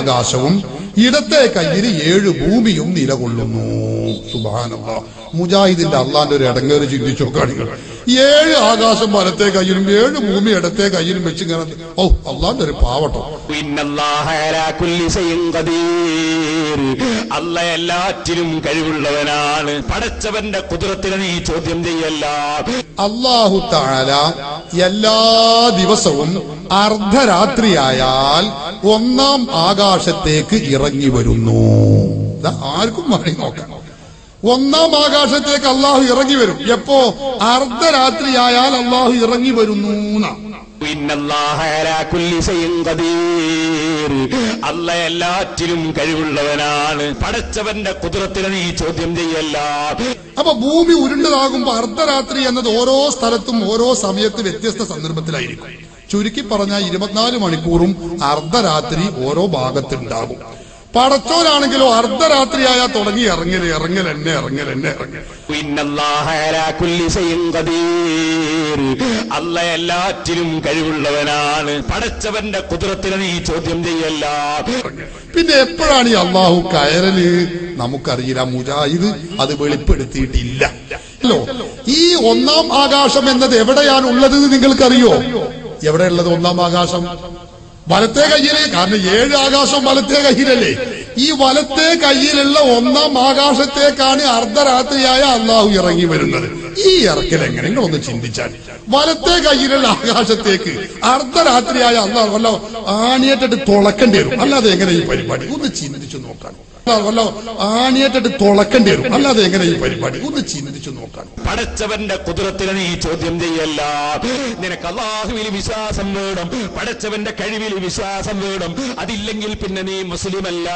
ആകാശവും ഇടത്തെ കയ്യിൽ ഏഴ് ഭൂമിയും നിലകൊള്ളുന്നു. സുബാനല്ല മുജാഹിദിന്റെ അള്ളാന്റെ ഒരു ഇടങ്ങേറ് ചിന്തിച്ചു കാണികൾ ഏഴ് ആകാശം വലത്തെ കയ്യിലും ഏഴ് ഭൂമി ഇടത്തെ കയ്യിലും വെച്ച് ഇങ്ങനെ ഓ അള്ളാന്റെ ഒരു പാവട്ടോ. അല്ല എല്ലാറ്റിനും കഴിവുള്ളവനാണ്. പടച്ചവന്റെ കുതിരത്തിനെ നീ ചോദ്യം ചെയ്യല്ല. അള്ളാഹു താഴ എല്ലാ ദിവസവും അർദ്ധരാത്രിയായാൽ ഒന്നാം ആകാശത്തേക്ക് ഇറങ്ങി വരുന്നു. ആർക്കും മറി നോക്കാം. ഒന്നാം ആകാശത്തേക്ക് അള്ളാഹു ഇറങ്ങി വരും. എപ്പോ? അർദ്ധരാത്രിയായാൽ അള്ളാഹു ഇറങ്ങി വരുന്നു അല്ല എല്ലാറ്റിനും കഴിവുള്ളവനാണ്. പടച്ചവന്റെ കുതിരത്തിനെ നീ ചോദ്യം ചെയ്യല്ല. അപ്പൊ ഭൂമി ഉരുണ്ടതാകുമ്പോ അർദ്ധരാത്രി എന്നത് ഓരോ സ്ഥലത്തും ഓരോ സമയത്തും വ്യത്യസ്ത സന്ദർഭത്തിലായിരിക്കും. ചുരുക്കി പറഞ്ഞ ഇരുപത്തിനാല് മണിക്കൂറും അർദ്ധരാത്രി ഓരോ ഭാഗത്തുണ്ടാകും. പടച്ചോരാണെങ്കിലോ അർദ്ധരാത്രിയായാൽ തുടങ്ങി ഇറങ്ങൽ ഇറങ്ങൽ എന്നെ ഇറങ്ങൽ എന്നെ അല്ല എല്ലാറ്റിനും കഴിവുള്ളവനാണ്. പടച്ചവന്റെ കുതിരത്തിനെ നീ ചോദ്യം ചെയ്യല്ല. പിന്നെ എപ്പോഴാണ് ഈ അള്ളാഹു കയറൽ? നമുക്കറിയില്ല മുജാഹിദ് അത് വെളിപ്പെടുത്തിയിട്ടില്ല. അല്ലോ ഈ ഒന്നാം ആകാശം എന്നത് എവിടെയാണ് ഉള്ളത് നിങ്ങൾക്കറിയോ? എവിടെയുള്ളത്? ഒന്നാം ആകാശം. വലത്തെ കയ്യിലേ. കാരണം ഏഴ് ആകാശം വലത്തെ കയ്യിലല്ലേ? ഈ വലത്തെ കയ്യിലുള്ള ഒന്നാം ആകാശത്തേക്കാണ് അർദ്ധരാത്രിയായ അള്ളാഹു ഇറങ്ങി വരുന്നത്. ഈ ഇറക്കൽ എങ്ങനെ? നിങ്ങളൊന്ന് ചിന്തിച്ചാൽ. വലത്തെ കയ്യിലുള്ള ആകാശത്തേക്ക് അർദ്ധരാത്രിയായ അള്ളാഹു വല്ല ആണിയേറ്റിട്ട് തുളക്കേണ്ടി വരും. അല്ലാതെ എങ്ങനെ ഈ പരിപാടി? ഒന്ന് ചിന്തിച്ചു നോക്കാൻ വല്ല ആണിയേറ്റിട്ട് തുളക്കേണ്ടി വരും. അല്ലാതെ എങ്ങനെ ഈ പരിപാടി? ഒന്ന് ചിന്തിച്ചു നോക്കാൻ പടച്ചവന്റെ കുതിരത്തിന് നീ ചോദ്യം ചെയ്യല്ല. നിനക്ക് അള്ളാഹുവിൽ വിശ്വാസം വേണം. പടച്ചവന്റെ കഴിവിൽ വിശ്വാസം വേണം. അതില്ലെങ്കിൽ പിന്നെ നീ മുസ്ലിമല്ല.